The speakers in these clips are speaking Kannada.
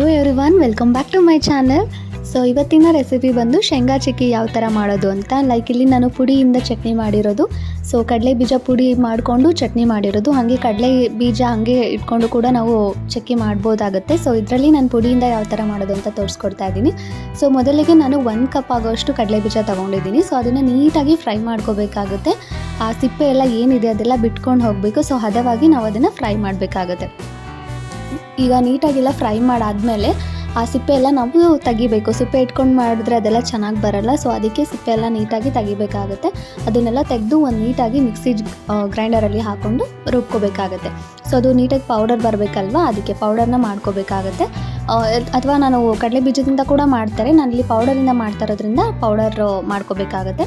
Welcome back to my channel so ಇವತ್ತಿನ ರೆಸಿಪಿ ಬಂದು ಶೇಂಗಾ ಚಿಕ್ಕಿ ಯಾವ ಥರ ಮಾಡೋದು ಅಂತ. ಲೈಕ್ ಇಲ್ಲಿ ನಾನು ಪುಡಿಯಿಂದ ಚಟ್ನಿ ಮಾಡಿರೋದು. ಸೊ ಕಡಲೆ ಬೀಜ ಪುಡಿ ಮಾಡಿಕೊಂಡು ಚಟ್ನಿ ಮಾಡಿರೋದು. ಹಾಗೆ ಕಡಲೆ ಬೀಜ ಹಾಗೆ ಇಟ್ಕೊಂಡು ಕೂಡ ನಾವು ಚಕ್ಕಿ ಮಾಡ್ಬೋದಾಗುತ್ತೆ. ಸೊ ಇದರಲ್ಲಿ ನಾನು ಪುಡಿಯಿಂದ ಯಾವ ಥರ ಮಾಡೋದು ಅಂತ ತೋರಿಸ್ಕೊಡ್ತಾ ಇದ್ದೀನಿ. ಸೊ ಮೊದಲಿಗೆ ನಾನು ಒಂದು ಕಪ್ ಆಗೋಷ್ಟು ಕಡಲೆ ಬೀಜ ತೊಗೊಂಡಿದ್ದೀನಿ. ಸೊ ಅದನ್ನು ನೀಟಾಗಿ ಫ್ರೈ ಮಾಡ್ಕೋಬೇಕಾಗುತ್ತೆ. ಆ ಸಿಪ್ಪೆ ಎಲ್ಲ ಏನಿದೆ ಅದೆಲ್ಲ ಬಿಟ್ಕೊಂಡು ಹೋಗಬೇಕು. ಸೊ ಹದವಾಗಿ ನಾವು ಅದನ್ನು ಫ್ರೈ ಮಾಡಬೇಕಾಗುತ್ತೆ. ಈಗ ನೀಟಾಗೆಲ್ಲ ಫ್ರೈ ಮಾಡಾದಮೇಲೆ ಆ ಸಿಪ್ಪೆ ಎಲ್ಲ ನಾವು ತೆಗಿಬೇಕು. ಸಿಪ್ಪೆ ಇಟ್ಕೊಂಡು ಮಾಡಿದ್ರೆ ಅದೆಲ್ಲ ಚೆನ್ನಾಗಿ ಬರಲ್ಲ. ಸೊ ಅದಕ್ಕೆ ಸಿಪ್ಪೆ ಎಲ್ಲ ನೀಟಾಗಿ ತೆಗಿಬೇಕಾಗುತ್ತೆ. ಅದನ್ನೆಲ್ಲ ತೆಗೆದು ಒಂದು ನೀಟಾಗಿ ಮಿಕ್ಸಿ ಗ್ರೈಂಡರಲ್ಲಿ ಹಾಕ್ಕೊಂಡು ರುಬ್ಕೋಬೇಕಾಗುತ್ತೆ. ಸೊ ಅದು ನೀಟಾಗಿ ಪೌಡರ್ ಬರಬೇಕಲ್ವಾ? ಅದಕ್ಕೆ ಪೌಡರ್ನ ಮಾಡ್ಕೋಬೇಕಾಗತ್ತೆ. ಅಥವಾ ನಾನು ಕಡಲೆ ಬೀಜದಿಂದ ಕೂಡ ಮಾಡ್ತಾರೆ. ನಾನಿಲ್ಲಿ ಪೌಡರಿಂದ ಮಾಡ್ತಾ ಇರೋದ್ರಿಂದ ಪೌಡರ್ ಮಾಡ್ಕೋಬೇಕಾಗತ್ತೆ.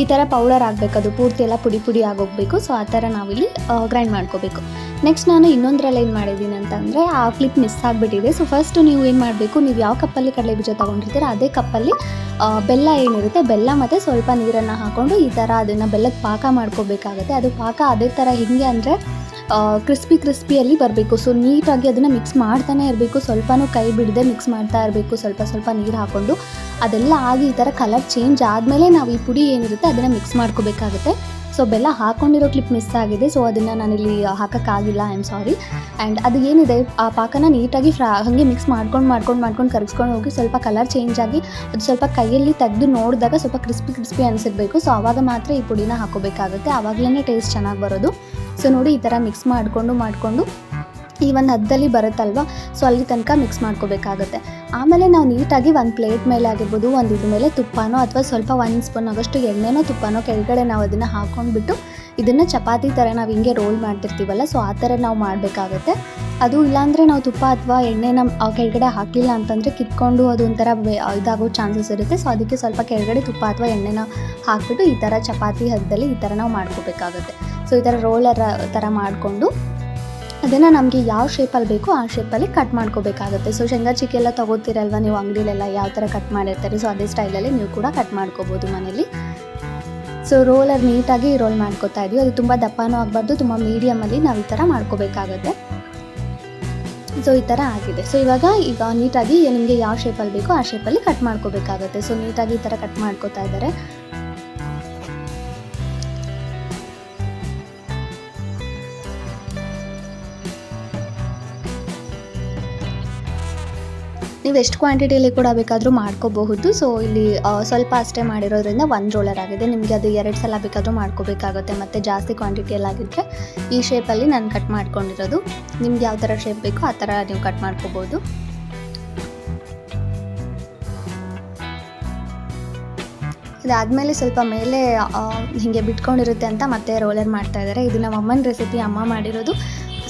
ಈ ಥರ ಪೌಡರ್ ಆಗಬೇಕು, ಅದು ಪೂರ್ತಿ ಎಲ್ಲ ಪುಡಿ ಪುಡಿ ಆಗೋಗಬೇಕು. ಸೊ ಆ ಥರ ನಾವಿಲ್ಲಿ ಗ್ರೈಂಡ್ ಮಾಡ್ಕೋಬೇಕು. ನೆಕ್ಸ್ಟ್ ನಾನು ಇನ್ನೊಂದರಲ್ಲಿ ಏನು ಮಾಡಿದ್ದೀನಿ ಅಂತಂದರೆ, ಆ ಕ್ಲಿಪ್ ಮಿಸ್ ಆಗಿಬಿಟ್ಟಿದೆ. ಸೊ ಫಸ್ಟು ನೀವು ಏನು ಮಾಡಬೇಕು, ನೀವು ಯಾವ ಕಪ್ಪಲ್ಲಿ ಕಡಲೆ ಬೀಜ ತೊಗೊಂಡಿರ್ತೀರ, ಅದೇ ಕಪ್ಪಲ್ಲಿ ಬೆಲ್ಲ ಏನಿರುತ್ತೆ, ಬೆಲ್ಲ ಮತ್ತು ಸ್ವಲ್ಪ ನೀರನ್ನು ಹಾಕ್ಕೊಂಡು ಈ ಥರ ಅದನ್ನು ಬೆಲ್ಲದ ಪಾಕ ಮಾಡ್ಕೋಬೇಕಾಗುತ್ತೆ. ಅದು ಪಾಕ ಅದೇ ಥರ ಹಿಂಗೆ ಅಂದರೆ ಕ್ರಿಸ್ಪಿ ಕ್ರಿಸ್ಪಿಯಲ್ಲಿ ಬರಬೇಕು. ಸೊ ನೀಟಾಗಿ ಅದನ್ನು ಮಿಕ್ಸ್ ಮಾಡ್ತಾನೆ ಇರಬೇಕು. ಸ್ವಲ್ಪನೂ ಕೈ ಬಿಡದೆ ಮಿಕ್ಸ್ ಮಾಡ್ತಾ ಇರಬೇಕು. ಸ್ವಲ್ಪ ಸ್ವಲ್ಪ ನೀರು ಹಾಕ್ಕೊಂಡು ಅದೆಲ್ಲ ಆಗಿ ಈ ಥರ ಕಲರ್ ಚೇಂಜ್ ಆದಮೇಲೆ ನಾವು ಈ ಪುಡಿ ಏನಿರುತ್ತೆ ಅದನ್ನು ಮಿಕ್ಸ್ ಮಾಡ್ಕೋಬೇಕಾಗುತ್ತೆ. ಸೊ ಬೆಲ್ಲ ಹಾಕ್ಕೊಂಡಿರೋ ಕ್ಲಿಪ್ ಮಿಸ್ ಆಗಿದೆ. ಸೊ ಅದನ್ನು ನಾನಿಲ್ಲಿ ಹಾಕೋಕ್ಕಾಗಿಲ್ಲ ಐ ಆಮ್ ಸಾರಿ ಆ್ಯಂಡ್ ಅದು ಏನಿದೆ, ಆ ಪಾಕನ ನೀಟಾಗಿ ಫ್ರಾ, ಹಾಗೆ ಮಿಕ್ಸ್ ಮಾಡ್ಕೊಂಡು ಮಾಡ್ಕೊಂಡು ಮಾಡ್ಕೊಂಡು ಕರಗಿಸ್ಕೊಂಡು ಹೋಗಿ ಸ್ವಲ್ಪ ಕಲರ್ ಚೇಂಜ್ ಆಗಿ ಅದು ಸ್ವಲ್ಪ ಕೈಯಲ್ಲಿ ತೆಗೆದು ನೋಡಿದಾಗ ಸ್ವಲ್ಪ ಕ್ರಿಸ್ಪಿ ಕ್ರಿಸ್ಪಿ ಅನಿಸಿರ್ಬೇಕು. ಸೊ ಆವಾಗ ಮಾತ್ರ ಈ ಪುಡಿನ ಹಾಕೋಬೇಕಾಗುತ್ತೆ. ಆವಾಗಲೇ ಟೇಸ್ಟ್ ಚೆನ್ನಾಗಿ ಬರೋದು. ಸೊ ನೋಡಿ ಈ ಥರ ಮಿಕ್ಸ್ ಮಾಡಿಕೊಂಡು ಮಾಡಿಕೊಂಡು ಈ ಒಂದು ಹದ್ದಲ್ಲಿ ಬರುತ್ತಲ್ವ? ಸೊ ಅಲ್ಲಿ ತನಕ ಮಿಕ್ಸ್ ಮಾಡ್ಕೋಬೇಕಾಗುತ್ತೆ. ಆಮೇಲೆ ನಾವು ನೀಟಾಗಿ ಒಂದು ಪ್ಲೇಟ್ ಮೇಲೆ ಆಗಿರ್ಬೋದು, ಒಂದು ಇದ್ರ ಮೇಲೆ ತುಪ್ಪನೋ ಅಥವಾ ಸ್ವಲ್ಪ ಒನ್ ಸ್ಪೂನ್ ಆಗೋಷ್ಟು ಎಣ್ಣೆನೋ ತುಪ್ಪನೋ ಕೆಳಗಡೆ ನಾವು ಅದನ್ನು ಹಾಕೊಂಡ್ಬಿಟ್ಟು, ಇದನ್ನು ಚಪಾತಿ ಥರ ನಾವು ಹಿಂಗೆ ರೋಲ್ ಮಾಡ್ತಿರ್ತೀವಲ್ಲ ಸೊ ಆ ಥರ ನಾವು ಮಾಡಬೇಕಾಗುತ್ತೆ. ಅದು ಇಲ್ಲಾಂದರೆ ನಾವು ತುಪ್ಪ ಅಥವಾ ಎಣ್ಣೆನ ಆ ಕೆಳಗಡೆ ಹಾಕಲಿಲ್ಲ ಅಂತಂದರೆ ಕಿತ್ಕೊಂಡು ಅದು ಒಂಥರ ಇದಾಗೋ ಚಾನ್ಸಸ್ ಇರುತ್ತೆ. ಸೊ ಅದಕ್ಕೆ ಸ್ವಲ್ಪ ಕೆಳಗಡೆ ತುಪ್ಪ ಅಥವಾ ಎಣ್ಣೆನ ಹಾಕಿಬಿಟ್ಟು ಈ ಥರ ಚಪಾತಿ ಹದದಲ್ಲಿ ಈ ಥರ ನಾವು ಮಾಡ್ಕೋಬೇಕಾಗುತ್ತೆ. ಸೊ ಈ ಥರ ರೋಲರ್ ಥರ ಮಾಡಿಕೊಂಡು ಅದನ್ನು ನಮಗೆ ಯಾವ ಶೇಪಲ್ಲಿ ಬೇಕೋ ಆ ಶೇಪಲ್ಲಿ ಕಟ್ ಮಾಡ್ಕೋಬೇಕಾಗುತ್ತೆ. ಸೊ ಶೇಂಗಾ ಚಿಕ್ಕಿ ಎಲ್ಲ ತೊಗೋತೀರಲ್ವ? ನೀವು ಅಂಗಡಿಲೆಲ್ಲ ಯಾವ ಥರ ಕಟ್ ಮಾಡಿರ್ತಾರೆ? ಸೊ ಅದೇ ಸ್ಟೈಲಲ್ಲಿ ನೀವು ಕೂಡ ಕಟ್ ಮಾಡ್ಕೋಬೋದು ಮನೇಲಿ. ಸೊ ರೋಲರ್ ನೀಟಾಗಿ ರೋಲ್ ಮಾಡ್ಕೋತಾ ಇದೀವಿ. ಅದು ತುಂಬ ದಪ್ಪನೂ ಆಗಬಾರ್ದು, ತುಂಬ ಮೀಡಿಯಮಲ್ಲಿ ನಾವು ಈ ಥರ ಮಾಡ್ಕೋಬೇಕಾಗತ್ತೆ. ಸೊ ಈ ಥರ ಆಗಿದೆ. ಸೊ ಇವಾಗ ಈಗ ನೀಟಾಗಿ ನಿಮಗೆ ಯಾವ ಶೇಪಲ್ಲಿ ಬೇಕೋ ಆ ಶೇಪಲ್ಲಿ ಕಟ್ ಮಾಡ್ಕೋಬೇಕಾಗುತ್ತೆ. ಸೊ ನೀಟಾಗಿ ಈ ಥರ ಕಟ್ ಮಾಡ್ಕೋತಾ ಇದ್ದಾರೆ. ನೀವು ಎಷ್ಟು ಕ್ವಾಂಟಿಟಿಯಲ್ಲಿ ಕೂಡ ಬೇಕಾದರೂ ಮಾಡ್ಕೋಬಹುದು. ಸೊ ಇಲ್ಲಿ ಸ್ವಲ್ಪ ಅಷ್ಟೇ ಮಾಡಿರೋದ್ರಿಂದ ಒಂದು ರೋಲರ್ ಆಗಿದೆ. ನಿಮಗೆ ಅದು ಎರಡು ಸಲ ಬೇಕಾದರೂ ಮಾಡ್ಕೋಬೇಕಾಗುತ್ತೆ. ಮತ್ತು ಜಾಸ್ತಿ ಕ್ವಾಂಟಿಟಿಯಲ್ಲಿ ಆಗಿದ್ದರೆ ಈ ಶೇಪಲ್ಲಿ ನಾನು ಕಟ್ ಮಾಡ್ಕೊಂಡಿರೋದು. ನಿಮ್ಗೆ ಯಾವ ಥರ ಶೇಪ್ ಬೇಕೋ ಆ ಥರ ನೀವು ಕಟ್ ಮಾಡ್ಕೋಬೋದು ಇದಾದಮೇಲೆ ಸ್ವಲ್ಪ ಮೇಲೆ ಹೀಗೆ ಬಿಟ್ಕೊಂಡಿರುತ್ತೆ ಅಂತ ಮತ್ತೆ ರೋಲರ್ ಮಾಡ್ತಾ ಇದ್ದಾರೆ. ಇದು ನಮ್ಮ ಅಮ್ಮನ ರೆಸಿಪಿ ಅಮ್ಮ ಮಾಡಿರೋದು.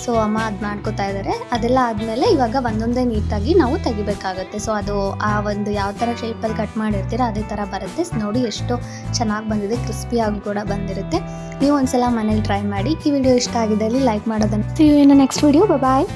ಸೊ ಅಮ್ಮ ಅದು ಮಾಡ್ಕೋತಾ ಇದ್ದಾರೆ ಅದೆಲ್ಲ ಆದಮೇಲೆ ಇವಾಗ ಒಂದೊಂದೇ ನೀಟಾಗಿ ನಾವು ತೆಗಿಬೇಕಾಗತ್ತೆ. ಸೊ ಅದು ಆ ಒಂದು ಯಾವ ಥರ ಶೇಪಲ್ಲಿ ಕಟ್ ಮಾಡಿರ್ತೀರ ಅದೇ ಥರ ಬರುತ್ತೆ. ನೋಡಿ ಎಷ್ಟು ಚೆನ್ನಾಗಿ ಬಂದಿದೆ ಕ್ರಿಸ್ಪಿಯಾಗಿ ಕೂಡ ಬಂದಿರುತ್ತೆ. ನೀವು ಒಂದ್ಸಲ ಮನೇಲಿ ಟ್ರೈ ಮಾಡಿ. ಈ ವಿಡಿಯೋ ಇಷ್ಟ ಆಗಿದ್ದಲ್ಲಿ ಲೈಕ್ ಮಾಡೋದನ್ನು. Next video bye